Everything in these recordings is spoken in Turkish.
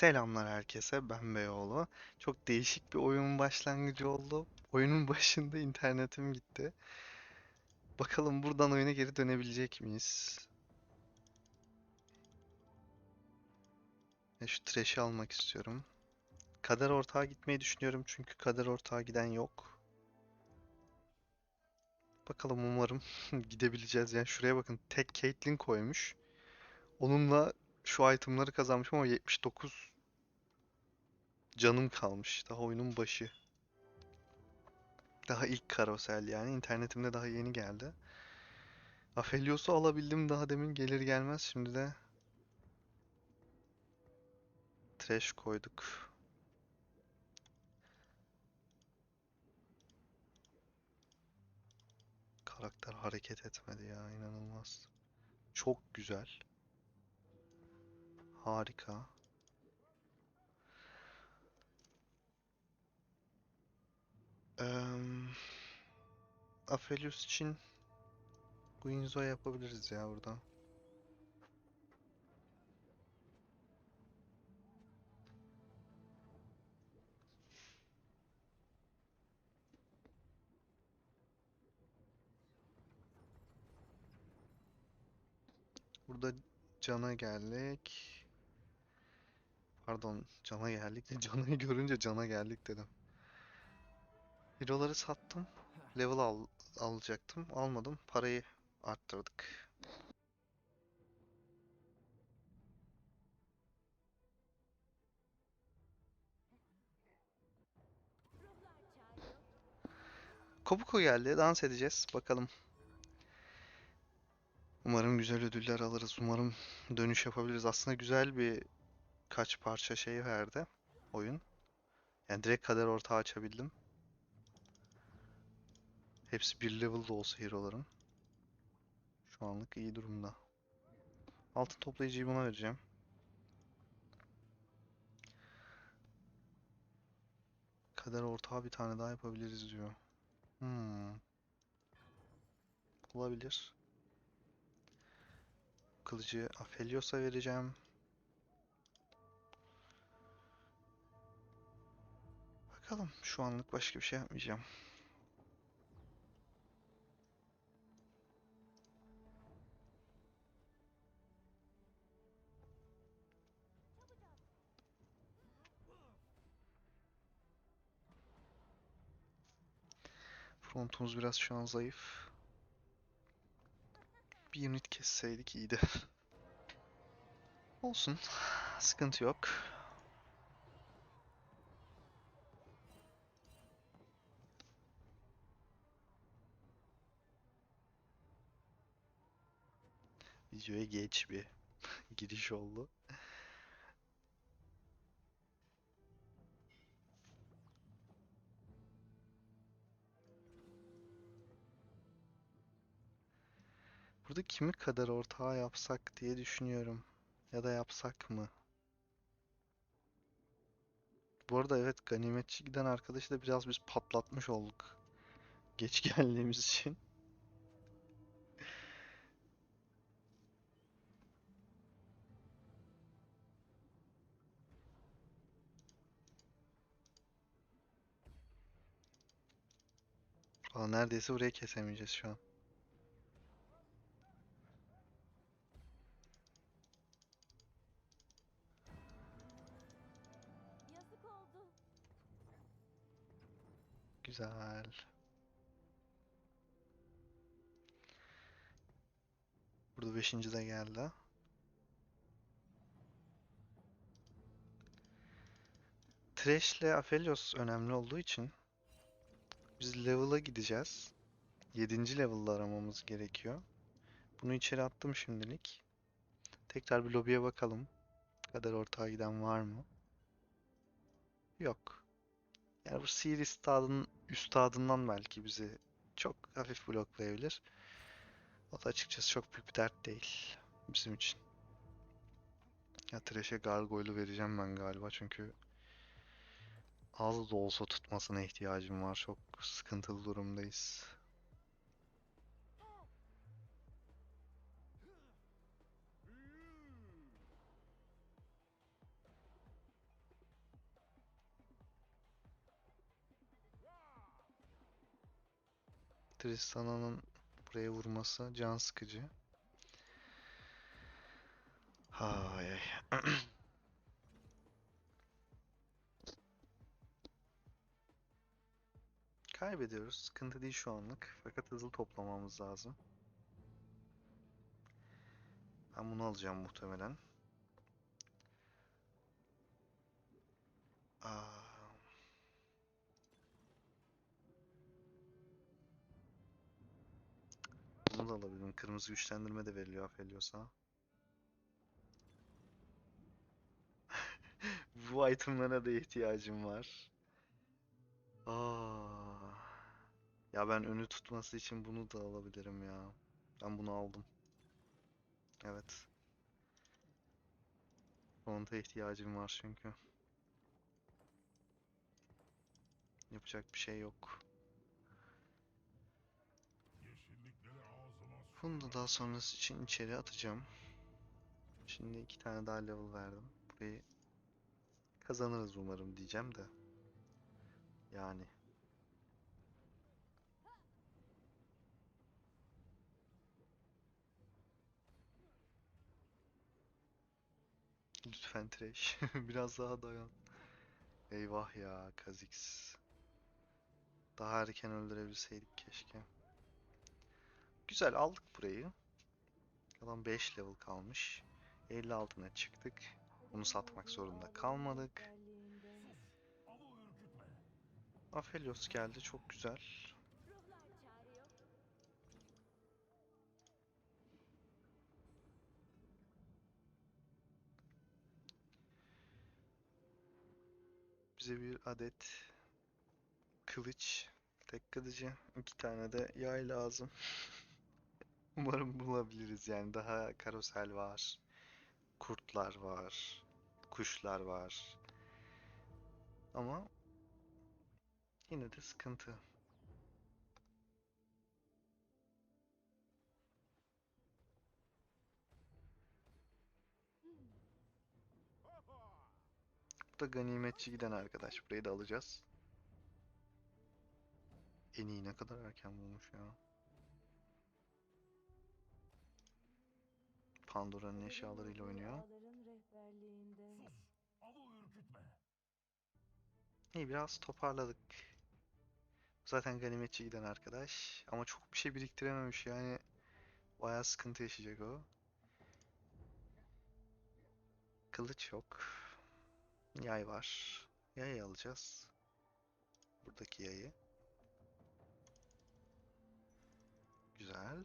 Selamlar herkese, ben Beyoğlu. Çok değişik bir oyunun başlangıcı oldu. Oyunun başında internetim gitti. Bakalım buradan oyuna geri dönebilecek miyiz? Ve şu trash'i almak istiyorum. Kader ortağa gitmeyi düşünüyorum çünkü kader ortağa giden yok. Bakalım umarım gidebileceğiz. Yani şuraya bakın tek Caitlyn koymuş. Onunla şu itemları kazanmışım ama 79 canım kalmış. Daha oyunun başı. Daha ilk karosel yani. internetimde daha yeni geldi. Aphelios'u alabildim daha demin gelir gelmez. Şimdi de trash koyduk. Karakter hareket etmedi ya inanılmaz. Çok güzel. Harika. Eee Aphelios için Guinzo yapabiliriz ya burada. Burada cana geldik. Pardon, cana geldik de canayı görünce cana geldik dedim. Hero'ları sattım. Level al alacaktım. Almadım. Parayı arttırdık. Kobuko geldi. Dans edeceğiz. Bakalım. Umarım güzel ödüller alırız. Umarım dönüş yapabiliriz. Aslında güzel bir kaç parça şey verdi oyun. Yani direkt kader ortağı açabildim. Hepsi bir level'da olsa hero'ların. Şu anlık iyi durumda. Altın toplayıcıyı buna vereceğim. Kader ortağı bir tane daha yapabiliriz diyor. Hmm. Olabilir. Kılıcı Aphelios'a vereceğim. Bakalım şu anlık başka bir şey yapmayacağım. Frontumuz biraz şu an zayıf. Bir unit kesseydik iyiydi. Olsun. Sıkıntı yok. Videoya geç bir giriş oldu. Burada kimi kadar ortağı yapsak diye düşünüyorum. Ya da yapsak mı? Bu arada evet ganimetçi giden arkadaşı da biraz biz patlatmış olduk. Geç geldiğimiz için. Aa, neredeyse burayı kesemeyeceğiz şu an. Yazık oldu. Güzel. Burada beşinci de geldi. Thresh ile Aphelios önemli olduğu için biz level'a gideceğiz. 7. level'da aramamız gerekiyor. Bunu içeri attım şimdilik. Tekrar bir lobiye bakalım. Kader ortağa giden var mı? Yok. Yani bu Seer üstadın, üstadından belki bizi çok hafif bloklayabilir. O da açıkçası çok büyük bir dert değil bizim için. Ya Thresh'e Gargoyle'u vereceğim ben galiba çünkü Az da olsa tutmasına ihtiyacım var. Çok sıkıntılı durumdayız. Tristana'nın buraya vurması can sıkıcı. Ay ay. Kaybediyoruz. Sıkıntı değil şu anlık. Fakat hızlı toplamamız lazım. Ben bunu alacağım muhtemelen. Aa. Bunu da alabilirim. Kırmızı güçlendirme de veriliyor Aphelios'a. Bu itemlara da ihtiyacım var. Aa. Ya ben önü tutması için bunu da alabilirim ya. Ben bunu aldım. Evet. Da ihtiyacım var çünkü. Yapacak bir şey yok. Bunu da daha sonrası için içeri atacağım. Şimdi iki tane daha level verdim. Burayı kazanırız umarım diyeceğim de. Yani. Lütfen Thresh. Biraz daha dayan. Eyvah ya Kha'Zix. Daha erken öldürebilseydik keşke. Güzel aldık burayı. Kalan 5 level kalmış. 50 altına çıktık. Bunu satmak zorunda kalmadık. Aphelios geldi çok güzel. Bize bir adet kılıç, tek kılıcı, iki tane de yay lazım. Umarım bulabiliriz yani daha karosel var, kurtlar var, kuşlar var. Ama yine de sıkıntı. Da ganimetçi giden arkadaş. Burayı da alacağız. En iyi ne kadar erken bulmuş ya. Pandora'nın eşyalarıyla oynuyor. İyi biraz toparladık. Zaten ganimetçi giden arkadaş. Ama çok bir şey biriktirememiş yani. Bayağı sıkıntı yaşayacak o. Kılıç yok. Yay var. Yayı alacağız. Buradaki yayı. Güzel.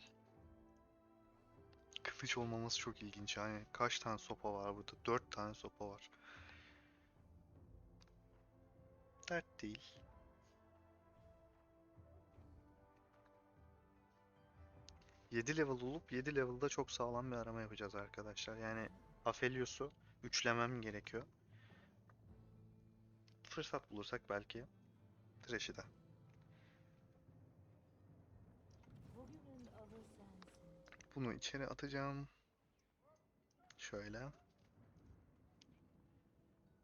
Kılıç olmaması çok ilginç. Yani kaç tane sopa var burada? Dört tane sopa var. Dert değil. Yedi level olup 7 level'da çok sağlam bir arama yapacağız arkadaşlar. Yani Aphelios'u üçlemem gerekiyor. Fırsat bulursak belki Thresh'i de. Bunu içeri atacağım. Şöyle.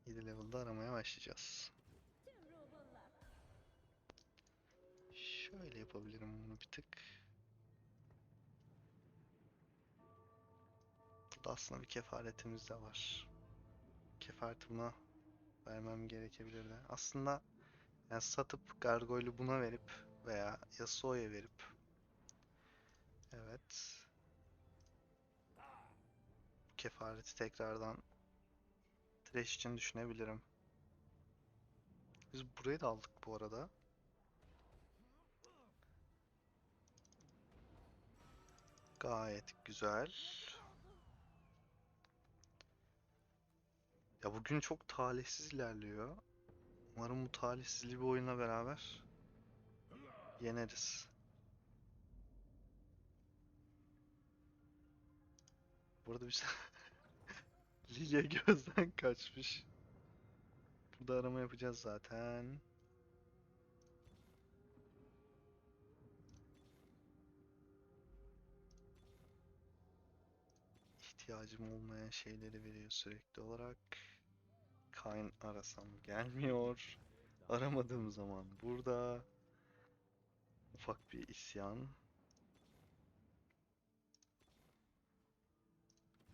7 level'da aramaya başlayacağız. Şöyle yapabilirim bunu bir tık. Burada aslında bir kefaretimiz de var. Kefareti buna vermem gerekebilirdi. Aslında yani satıp Gargoyle'u buna verip veya Yasuo'ya verip Evet. Kefareti tekrardan Thresh için düşünebilirim. Biz burayı da aldık bu arada. Gayet güzel. Ya bugün çok talihsiz ilerliyor. Umarım bu talihsizliği bir oyunla beraber yeneriz. Burada bir şey... Lilia gözden kaçmış. Burada arama yapacağız zaten. İhtiyacım olmayan şeyleri veriyor sürekli olarak. Kain arasam gelmiyor. Aramadığım zaman burada. Ufak bir isyan.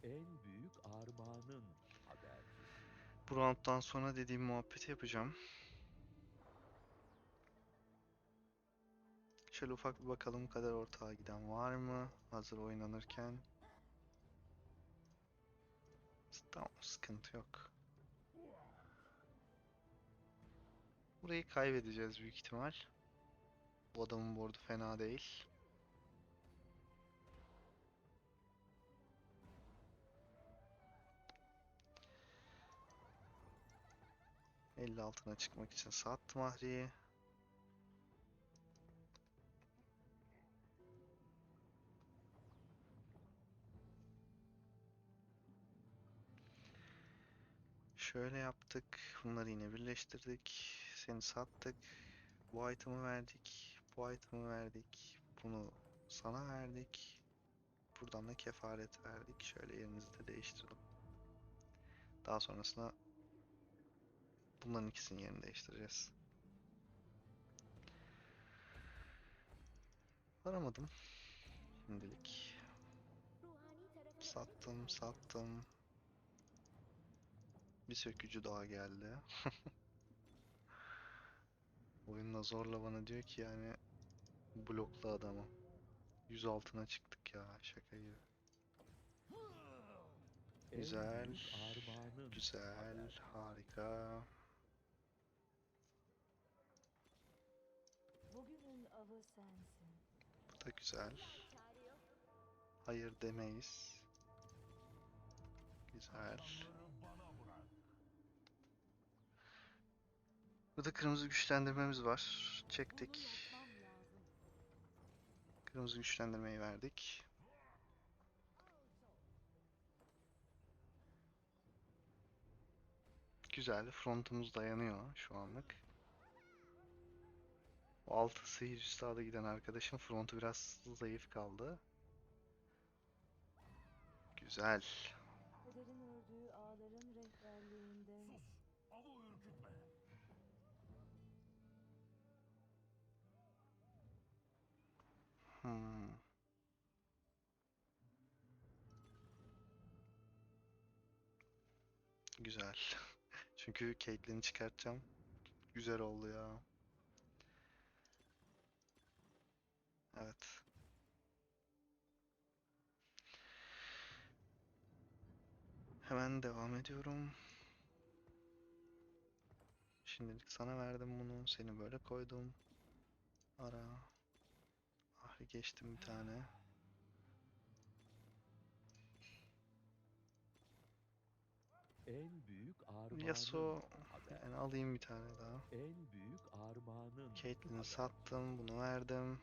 En büyük armağanın haber. Bu rounddan sonra dediğim muhabbeti yapacağım. Şöyle ufak bir bakalım kadar ortağa giden var mı? Hazır oynanırken. Tamam sıkıntı yok. Burayı kaybedeceğiz büyük ihtimal. Bu adamın board'u fena değil. Elli altına çıkmak için sattım Ahri'yi. Şöyle yaptık. Bunları yine birleştirdik. Seni sattık. Bu item'ı verdik. Bu item'ı verdik. Bunu sana verdik. Buradan da kefaret verdik. Şöyle yerinizi de değiştirdim. Daha sonrasında bunların ikisinin yerini değiştireceğiz. Aramadım. Şimdilik. Sattım, sattım. Bir sökücü daha geldi. Oyunla zorla bana diyor ki yani blokla adamı. 100 altına çıktık ya şaka gibi. Güzel, Güzel, harika. Bugünün avı sensin. Bu da güzel. Hayır demeyiz. Güzel. Burada kırmızı güçlendirmemiz var. Çektik. Kırmızı güçlendirmeyi verdik. Güzel. Frontumuz dayanıyor şu anlık. O altı seyir üstada giden arkadaşın frontu biraz zayıf kaldı. Güzel. Hmm. Güzel. Çünkü Caitlyn'i çıkartacağım. Güzel oldu ya. Evet. Hemen devam ediyorum. Şimdilik sana verdim bunu. Seni böyle koydum. Ara. Geçtim bir tane. En büyük armağanın Yasuo yani alayım bir tane daha. En büyük armağanın Caitlyn'i sattım, bunu verdim.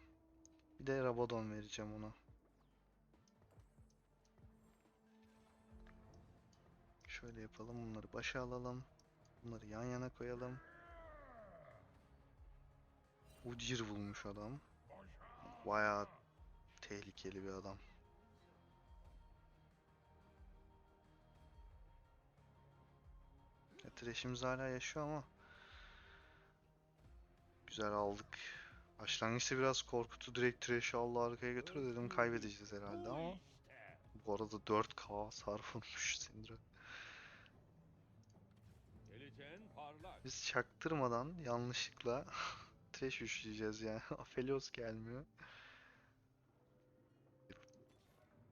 Bir de Rabadon vereceğim ona. Şöyle yapalım, bunları başa alalım. Bunları yan yana koyalım. Udyr bulmuş adam. Bayağı tehlikeli bir adam. Ya, Thresh'imiz hala yaşıyor ama güzel aldık. Başlangıçta biraz korkutu direkt Thresh'i aldı arkaya götürdü dedim kaybedeceğiz herhalde ama bu arada 4K hasar vurmuş Syndra. Biz çaktırmadan yanlışlıkla Thresh üşleyeceğiz yani. Aphelios gelmiyor.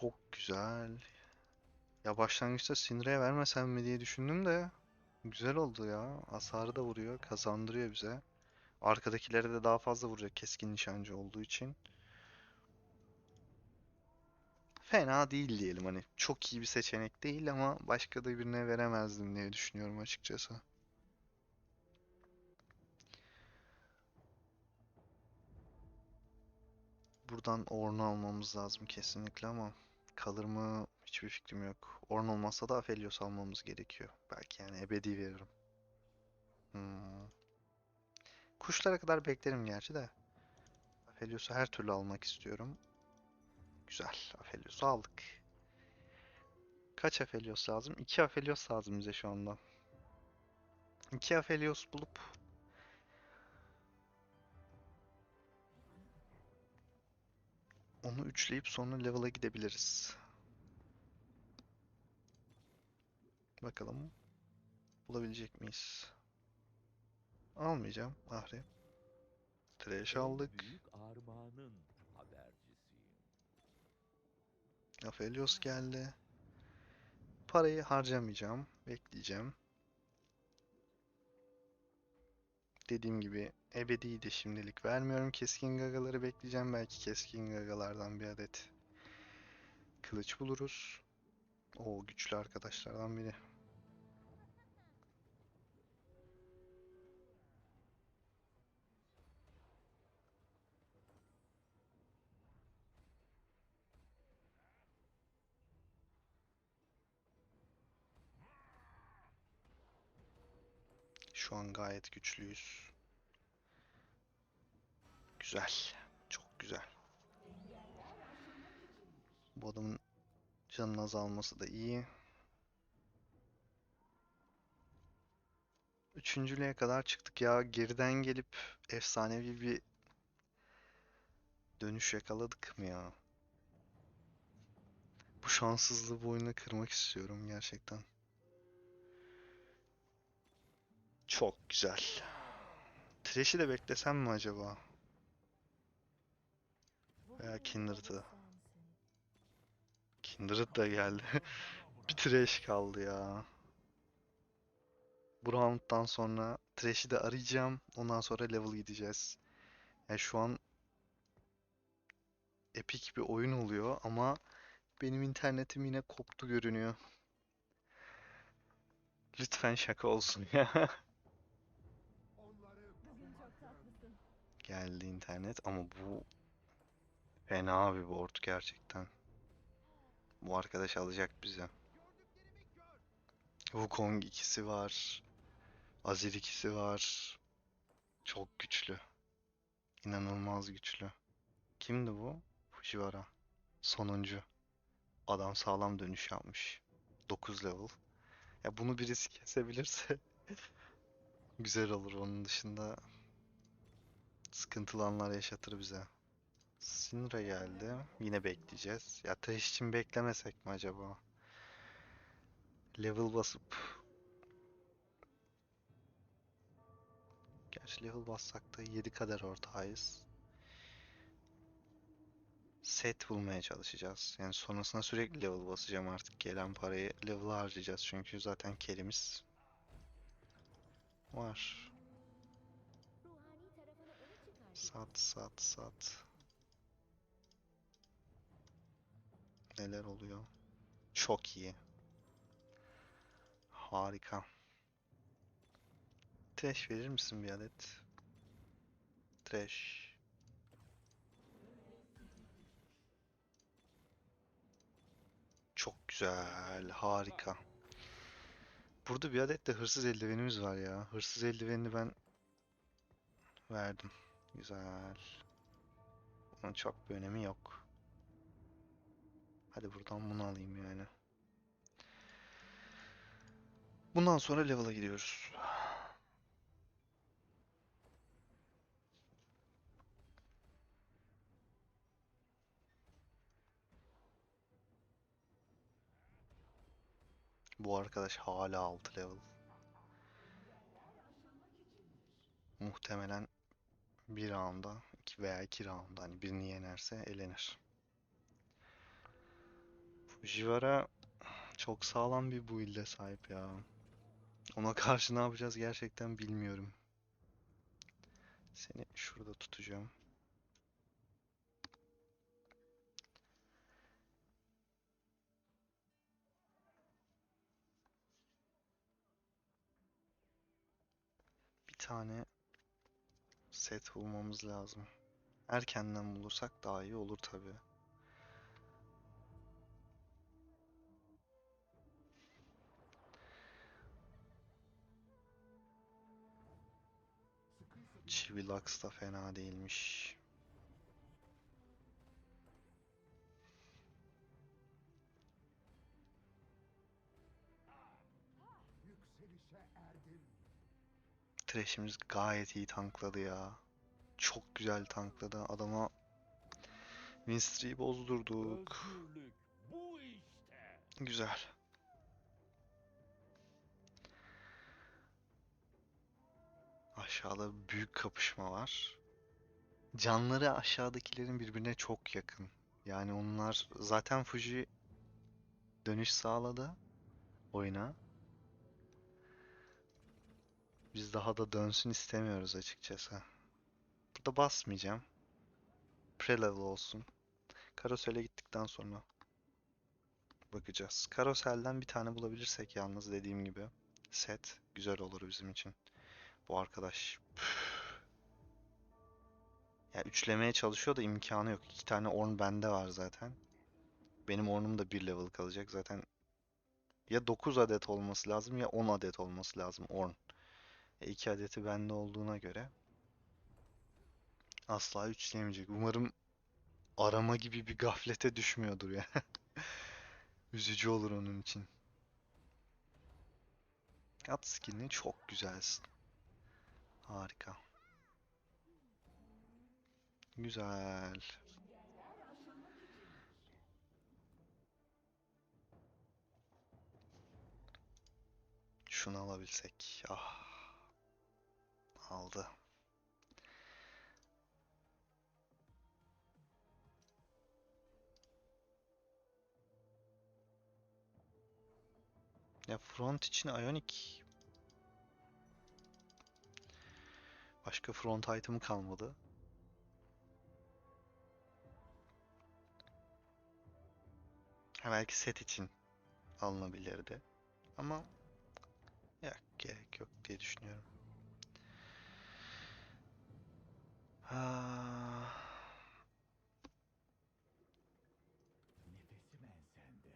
Çok güzel. Ya başlangıçta Syndra'ya vermesem mi diye düşündüm de güzel oldu ya. Hasarı da vuruyor, kazandırıyor bize. Arkadakilere de daha fazla vuracak keskin nişancı olduğu için. Fena değil diyelim hani. Çok iyi bir seçenek değil ama başka da birine veremezdim diye düşünüyorum açıkçası. Buradan ornu almamız lazım kesinlikle ama kalır mı hiçbir fikrim yok. Ornn olmazsa da Aphelios almamız gerekiyor. Belki yani ebedi veririm. Hmm. Kuşlara kadar beklerim gerçi de. Aphelios'u her türlü almak istiyorum. Güzel. Aphelios'u aldık. Kaç Aphelios lazım? 2 Aphelios lazım bize şu anda. 2 Aphelios bulup onu üçleyip sonra level'a gidebiliriz. Bakalım bulabilecek miyiz? Almayacağım Ahri. Trash aldık. Büyük armağanın habercisiyim. Aphelios geldi. Parayı harcamayacağım. Bekleyeceğim. Dediğim gibi ebedi de şimdilik vermiyorum. Keskin gagaları bekleyeceğim. Belki keskin gagalardan bir adet kılıç buluruz. O güçlü arkadaşlardan biri. An gayet güçlüyüz. Güzel. Çok güzel. Bu adamın canının azalması da iyi. Üçüncülüğe kadar çıktık ya. Geriden gelip efsanevi bir dönüş yakaladık mı ya? Bu şanssızlığı bu oyunu kırmak istiyorum gerçekten. Çok güzel. Thresh'i de beklesem mi acaba? Veya Kindred'ı. Kindred da geldi. Bir Thresh kaldı ya. Bu round'dan sonra Thresh'i de arayacağım. Ondan sonra level gideceğiz. Yani şu an epik bir oyun oluyor ama benim internetim yine koptu görünüyor. Lütfen şaka olsun ya. Bugün çok tatlısın. Geldi internet ama bu fena bir board gerçekten. Bu arkadaş alacak bizi. Wukong ikisi var. Azir ikisi var. Çok güçlü. İnanılmaz güçlü. Kimdi bu? Fujiwara. Sonuncu. Adam sağlam dönüş yapmış. 9 level. Ya bunu birisi kesebilirse güzel olur. Onun dışında sıkıntılı anlar yaşatır bize. Syndra geldi. Yine bekleyeceğiz. Ya Thresh için beklemesek mi acaba? Level basıp Gerçi level bassak da 7 kadar ortağıyız. Set bulmaya çalışacağız. Yani sonrasında sürekli level basacağım artık. Gelen parayı level harcayacağız. Çünkü zaten kerimiz var. Sat sat sat. Neler oluyor? Çok iyi. Harika. Trash verir misin bir adet? Trash. Çok güzel. Harika. Burada bir adet de hırsız eldivenimiz var ya. Hırsız eldivenini ben verdim. Güzel. Bunun çok bir önemi yok. Hadi buradan bunu alayım yani. Bundan sonra level'a gidiyoruz. Bu arkadaş hala 6 level. Muhtemelen bir rounda iki veya iki rounda hani birini yenerse elenir. Fujiwara çok sağlam bir build'e sahip ya. Ona karşı ne yapacağız gerçekten bilmiyorum. Seni şurada tutacağım. Bir tane set bulmamız lazım. Erkenden bulursak daha iyi olur tabii. Çivi Lux da fena değilmiş. Thresh'imiz gayet iyi tankladı ya. Çok güzel tankladı. Adama Winstree'yi bozdurduk. Güzel. Aşağıda büyük kapışma var. Canları aşağıdakilerin birbirine çok yakın. Yani onlar zaten Fuji dönüş sağladı oyuna. Biz daha da dönsün istemiyoruz açıkçası. Burada basmayacağım. Prelevel olsun. Karosel'e gittikten sonra bakacağız. Karosel'den bir tane bulabilirsek yalnız dediğim gibi set güzel olur bizim için. Bu arkadaş ya üçlemeye çalışıyor da imkanı yok. İki tane Ornn bende var zaten. Benim Ornn'um da bir level kalacak. Zaten ya 9 adet olması lazım ya 10 adet olması lazım Ornn. E 2 adeti bende olduğuna göre asla üçleyemeyecek. Umarım arama gibi bir gaflete düşmüyordur ya. Üzücü olur onun için. At skin'i çok güzelsin. Harika. Güzel. Şunu alabilsek. Ah. Aldı. Ya front için Ionic başka front item'ı kalmadı. Ha belki set için alınabilirdi. Ama yok gerek yok diye düşünüyorum. Ah, Nefesim ensende.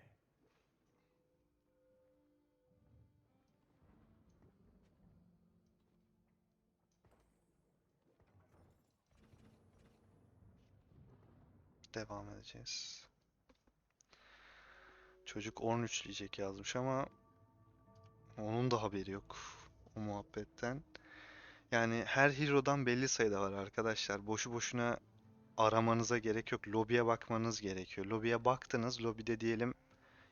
devam edeceğiz. Çocuk 13 diyecek yazmış ama onun da haberi yok o muhabbetten. Yani her hero'dan belli sayıda var arkadaşlar. Boşu boşuna aramanıza gerek yok. Lobiye bakmanız gerekiyor. Lobiye baktınız. Lobide diyelim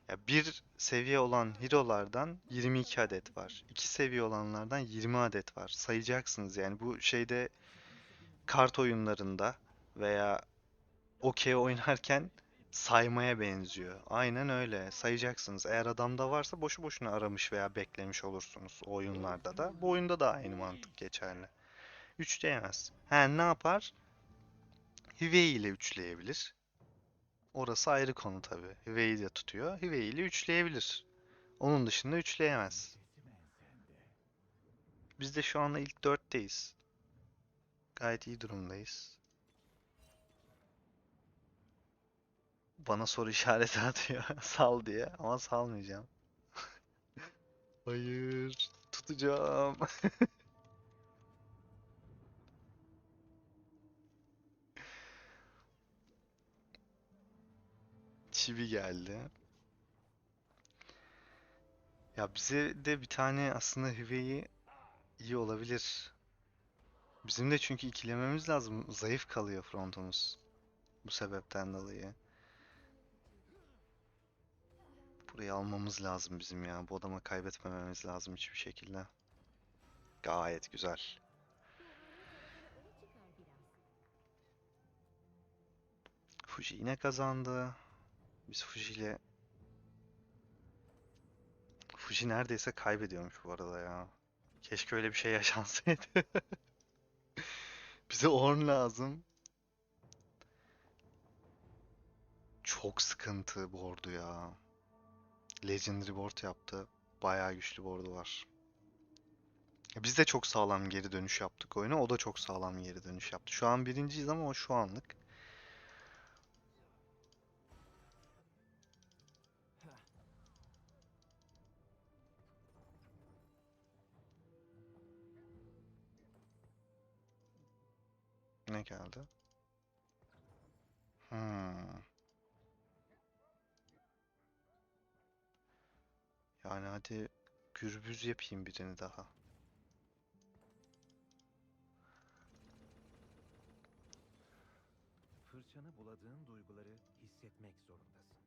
ya bir seviye olan hero'lardan 22 adet var. İki seviye olanlardan 20 adet var. Sayacaksınız yani bu şeyde kart oyunlarında veya okey oynarken saymaya benziyor. Aynen öyle. Sayacaksınız. Eğer adamda varsa boşu boşuna aramış veya beklemiş olursunuz o oyunlarda da. Bu oyunda da aynı mantık geçerli. Üçleyemez. He ne yapar? Hüvey ile üçleyebilir. Orası ayrı konu tabii. Hüvey'i de tutuyor. Hüvey ile üçleyebilir. Onun dışında üçleyemez. Biz de şu anda ilk dörtteyiz. Gayet iyi durumdayız. Bana soru işareti atıyor. Sal diye ama salmayacağım. Hayır, tutacağım. Çivi geldi. Ya bize de bir tane aslında Hüveyi iyi olabilir. Bizim de çünkü ikilememiz lazım. Zayıf kalıyor frontumuz. Bu sebepten dolayı. Burayı almamız lazım bizim ya. Bu adama kaybetmememiz lazım hiçbir şekilde. Gayet güzel. Fuji yine kazandı. Biz Fuji ile Fuji neredeyse kaybediyormuş bu arada ya. Keşke öyle bir şey yaşansaydı. Bize Ornn lazım. Çok sıkıntı board'u ya. Legendary board yaptı. Bayağı güçlü board'u var. Biz de çok sağlam geri dönüş yaptık oyuna. O da çok sağlam geri dönüş yaptı. Şu an birinciyiz ama o şu anlık. Ne geldi? Hmm. Yani hadi gürbüz yapayım birini daha. Fırçanı buladığın duyguları hissetmek zorundasın.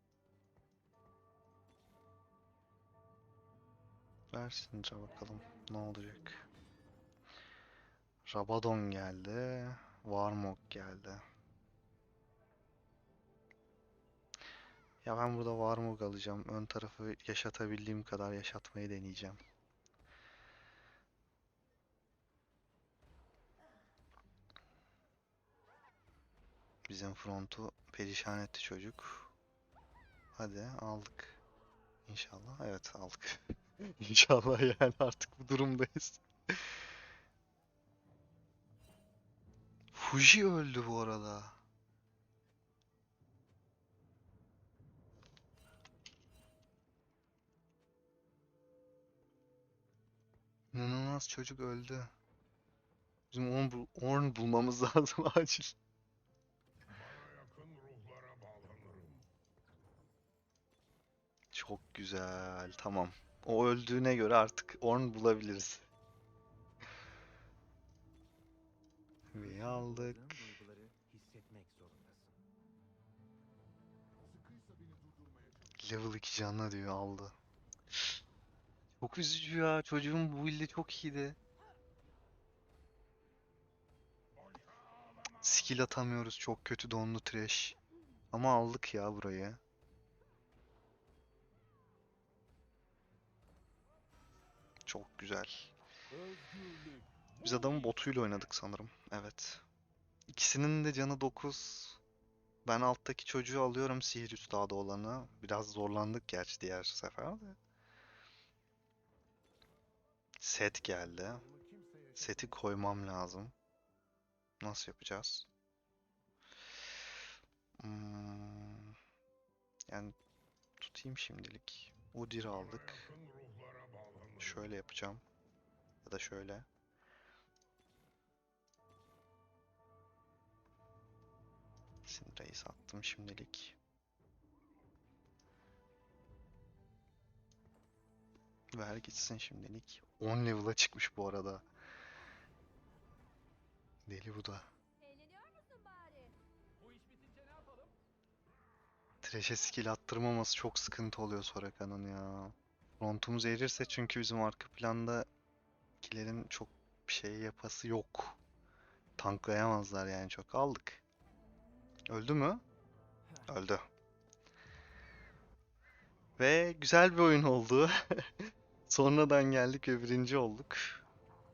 Versince bakalım ne olacak. Rabadon geldi. Warmog geldi. Ya ben burada Warmog alacağım. Ön tarafı yaşatabildiğim kadar yaşatmayı deneyeceğim. Bizim frontu perişan etti çocuk. Hadi aldık. İnşallah. Evet aldık. İnşallah yani artık bu durumdayız. Fuji öldü bu arada. İnanılmaz çocuk öldü. Bizim Orn, bul Ornn bulmamız lazım acil. Çok güzel. Tamam. O öldüğüne göre artık Ornn bulabiliriz. Ve aldık. Level 2 canlı diyor aldı. Çok üzücü ya. Çocuğun bu build'i çok iyiydi. Skill atamıyoruz. Çok kötü donlu trash. Ama aldık ya burayı. Çok güzel. Biz adamın botuyla oynadık sanırım. Evet. İkisinin de canı 9. Ben alttaki çocuğu alıyorum sihir üstadı olanı. Biraz zorlandık gerçi diğer sefer. Set geldi. Seti koymam lazım. Nasıl yapacağız? Hmm, yani tutayım şimdilik. Udyr aldık. Şöyle yapacağım. Ya da şöyle. Syndra'yı sattım şimdilik. Ver gitsin şimdilik. 10 level'a çıkmış bu arada. Deli bu da. Eğleniyor musun bari? Bu iş bitince ne yapalım? Thresh'e skill attırmaması çok sıkıntı oluyor Soraka'nın ya. Frontumuz erirse çünkü bizim arka planda kilerin çok bir şey yapası yok. Tanklayamazlar yani çok. Aldık. Öldü mü? Öldü. Ve güzel bir oyun oldu. Sonradan geldik ve birinci olduk.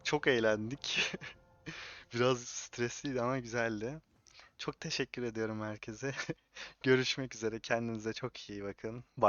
Çok eğlendik. Biraz stresliydi ama güzeldi. Çok teşekkür ediyorum herkese. Görüşmek üzere. Kendinize çok iyi bakın. Bye.